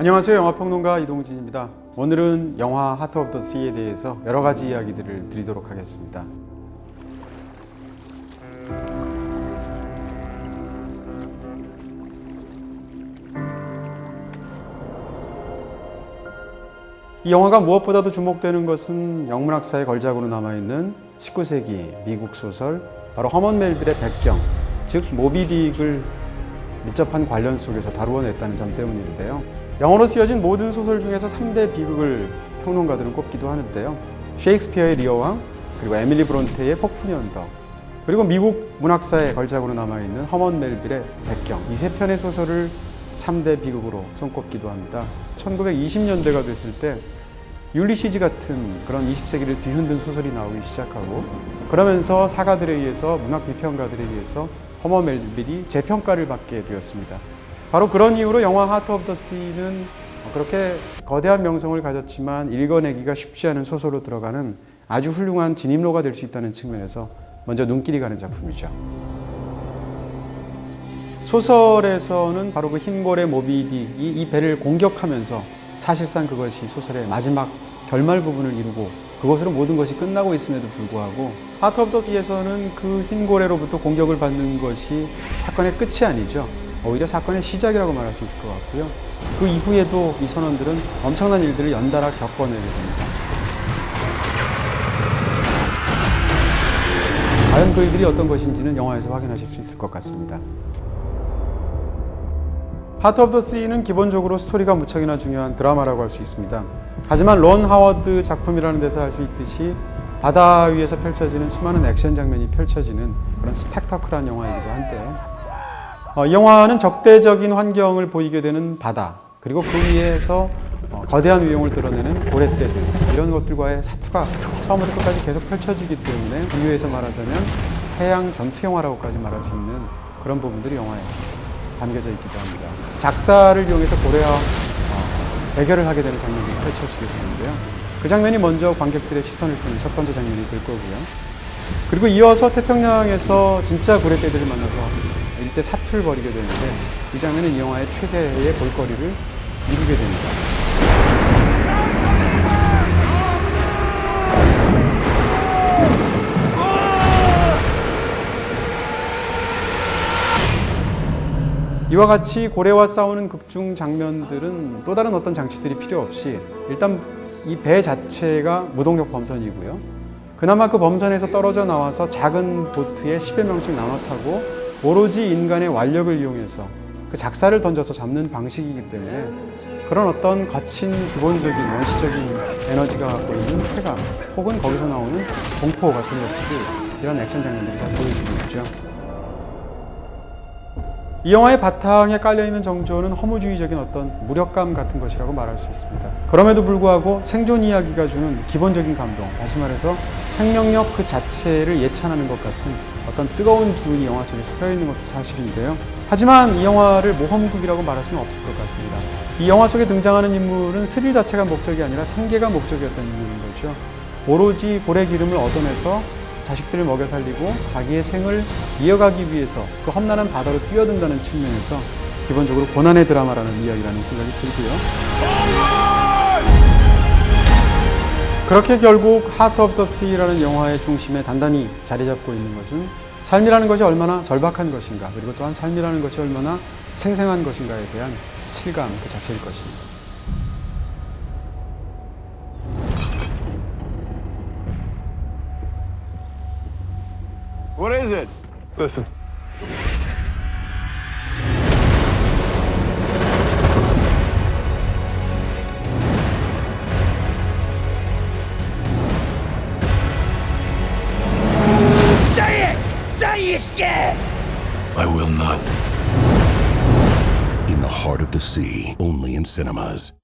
안녕하세요. 영화평론가 이동진입니다. 오늘은 영화 하트 오브 더 시에 대해서 여러 가지 이야기들을 드리도록 하겠습니다. 이 영화가 무엇보다도 주목되는 것은 영문학사의 걸작으로 남아있는 19세기 미국 소설 바로 허먼 멜빌의 백경, 즉 모비딕을 밀접한 관련 속에서 다루어냈다는 점 때문인데요. 영어로 쓰여진 모든 소설 중에서 3대 비극을 평론가들은 꼽기도 하는데요. 셰익스피어의 리어왕, 그리고 에밀리 브론테의 폭풍의 언덕, 그리고 미국 문학사의 걸작으로 남아있는 허먼 멜빌의 백경 이 세 편의 소설을 3대 비극으로 손꼽기도 합니다. 1920년대가 됐을 때 율리시즈 같은 그런 20세기를 뒤흔든 소설이 나오기 시작하고 그러면서 사가들에 의해서 문학 비평가들에 의해서 허머 멜빌이 재평가를 받게 되었습니다. 바로 그런 이유로 영화 하트 오브 더 시는 그렇게 거대한 명성을 가졌지만 읽어내기가 쉽지 않은 소설로 들어가는 아주 훌륭한 진입로가 될 수 있다는 측면에서 먼저 눈길이 가는 작품이죠. 소설에서는 바로 그 흰고래 모비딕이 이 배를 공격하면서 사실상 그것이 소설의 마지막 결말 부분을 이루고 그것으로 모든 것이 끝나고 있음에도 불구하고 하트 오브 더 시에서는 그 흰고래로부터 공격을 받는 것이 사건의 끝이 아니죠. 오히려 사건의 시작이라고 말할 수 있을 것 같고요. 그 이후에도 이 선원들은 엄청난 일들을 연달아 겪어내게 됩니다. 과연 그 일들이 어떤 것인지는 영화에서 확인하실 수 있을 것 같습니다. 하트 오브 더 시는 기본적으로 스토리가 무척이나 중요한 드라마라고 할 수 있습니다. 하지만 론 하워드 작품이라는 데서 할 수 있듯이 바다 위에서 펼쳐지는 수많은 액션 장면이 펼쳐지는 그런 스펙터클한 영화이기도 한데요. 어, 이 영화는 적대적인 환경을 보이게 되는 바다 그리고 그 위에서 어, 거대한 위용을 드러내는 고래떼들 이런 것들과의 사투가 처음부터 끝까지 계속 펼쳐지기 때문에 비유해서 말하자면 해양 전투 영화라고까지 말할 수 있는 그런 부분들이 영화에 담겨져 있기도 합니다. 작사를 이용해서 고래와 어, 대결을 하게 되는 장면이 펼쳐지게 되는데요. 그 장면이 먼저 관객들의 시선을 끄는 첫 번째 장면이 될 거고요. 그리고 이어서 태평양에서 진짜 고래떼들을 만나서 이때 사투를 벌이게 되는데 이 장면은 이 영화의 최대의 볼거리를 이루게 됩니다. 이와 같이 고래와 싸우는 극중 장면들은 또 다른 어떤 장치들이 필요 없이 일단 이 배 자체가 무동력 범선이고요. 그나마 그 범선에서 떨어져 나와서 작은 보트에 10여 명씩 나눠 타고 오로지 인간의 완력을 이용해서 그 작사를 던져서 잡는 방식이기 때문에 그런 어떤 거친 기본적인 원시적인 에너지가 갖고 있는 쾌감 혹은 거기서 나오는 공포 같은 것들이 이런 액션 장면들이 잘 보여주고 있죠. 이 영화의 바탕에 깔려있는 정조는 허무주의적인 어떤 무력감 같은 것이라고 말할 수 있습니다. 그럼에도 불구하고 생존 이야기가 주는 기본적인 감동, 다시 말해서 생명력 그 자체를 예찬하는 것 같은 어떤 뜨거운 기운이 영화 속에 섞여있는 것도 사실인데요. 하지만 이 영화를 모험극이라고 말할 수는 없을 것 같습니다. 이 영화 속에 등장하는 인물은 스릴 자체가 목적이 아니라 생계가 목적이었던 인물인 거죠. 오로지 고래 기름을 얻어내서 자식들을 먹여 살리고 자기의 생을 이어가기 위해서 그 험난한 바다로 뛰어든다는 측면에서 기본적으로 고난의 드라마라는 이야기라는 생각이 들고요. 그렇게 결국 하트 오브 더 시라는 영화의 중심에 단단히 자리 잡고 있는 것은 삶이라는 것이 얼마나 절박한 것인가 그리고 또한 삶이라는 것이 얼마나 생생한 것인가에 대한 실감 그 자체일 것입니다. What is it? Listen. I will not. In the heart of the sea, only in cinemas.